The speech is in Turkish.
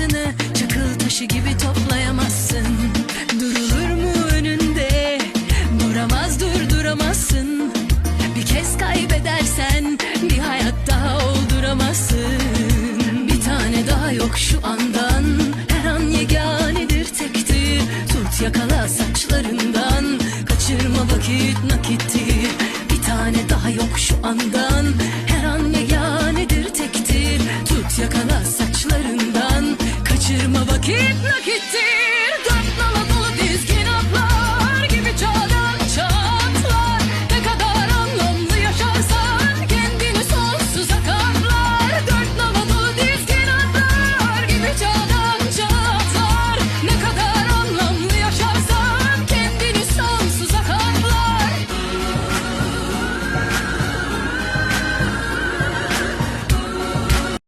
parasını çakıl taşı gibi toplayamazsın. Durulur mu önünde? Duramaz durduramazsın. Bir kez kaybedersen bir hayat daha olduramazsın. Bir tane daha yok şu andan. Her an yeganedir tektir Tut yakala saçlarından. Kaçırma vakit nakittir Bir tane daha yok şu andan. Her an yeganedir tektir. Tut yakala saçlarından 泣き泣きって